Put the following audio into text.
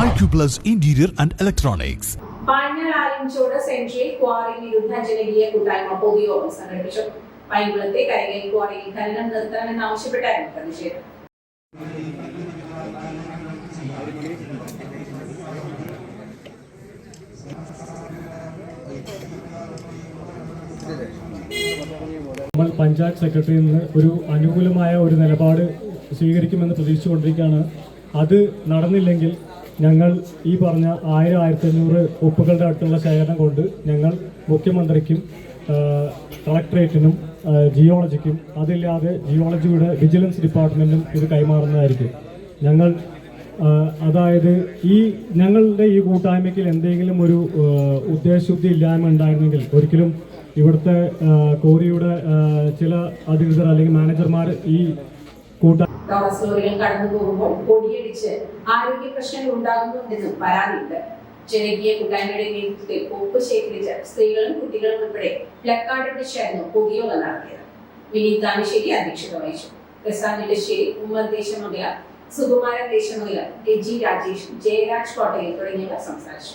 Acuplus Interior and Electronics. Alinchode central quarry വിരുദ്ധ ജനകീയ കൂട്ടായ്മ പൊതുയോഗം സംഘടിപ്പിച്ചു. പൈങ്കുളത്തെ കരികൈ ക്വാറിയിൽ ഖനനം നിർത്തണമെന്നാവശ്യപ്പെട്ടായിരുന്നു പ്രതിഷേധം. നമ്മൾ പഞ്ചായത്ത് സെക്രട്ടറിയിൽ നിന്ന് ഒരു അനുകൂലമായ ഒരു നിലപാട് സ്വീകരിക്കുമെന്ന് പ്രതീക്ഷിച്ചുകൊണ്ടിരിക്കുകയാണ്. അത് നടന്നില്ലെങ്കിൽ ഞങ്ങൾ ഈ പറഞ്ഞ ആയിരം ആയിരത്തി അഞ്ഞൂറ് ഒപ്പുകളുടെ അടുത്തുള്ള ശേഖരണം കൊണ്ട് ഞങ്ങൾ മുഖ്യമന്ത്രിക്കും കളക്ടറേറ്റിനും ജിയോളജിക്കും അതില്ലാതെ ജിയോളജിയുടെ വിജിലൻസ് ഡിപ്പാർട്ട്മെന്റും ഇത് കൈമാറുന്നതായിരിക്കും. ഞങ്ങൾ അതായത് ഈ ഞങ്ങളുടെ ഈ കൂട്ടായ്മയ്ക്ക് എന്തെങ്കിലും ഒരു ഉദ്ദേശശുദ്ധി ഇല്ലായ്മ ഉണ്ടായിരുന്നെങ്കിൽ ഒരിക്കലും ഇവിടുത്തെ കോറിയുടെ ചില അധികൃതർ അല്ലെങ്കിൽ മാനേജർമാർ ഈ ടോറസ് ലോറികൾ കടന്നു പോകുമ്പോൾ പൊടിയടിച്ച് ആരോഗ്യ പ്രശ്നങ്ങൾ ഉണ്ടാകുന്നുണ്ടെന്നും പരാതിയുണ്ട്. ജനകീയ കൂട്ടായ്മയുടെ നേതൃത്വത്തിൽ ഒപ്പ് ശേഖരിച്ച സ്ത്രീകളും കുട്ടികളും ഉൾപ്പെടെ പ്ലക്കാർഡ് പിടിച്ചായിരുന്നു പൊതുയോഗം നടത്തിയത്. വിനീത് താമശ്ശേരി അധ്യക്ഷത വഹിച്ചു. പ്രസാദ് നെടുശ്ശേരി ഉമ്മർ ദേശമംഗല സുകുമാരൻ ദേശമംഗല രജി രാജേഷ് ജയരാജ് കോട്ടയിൽ തുടങ്ങിയവർ സംസാരിച്ചു.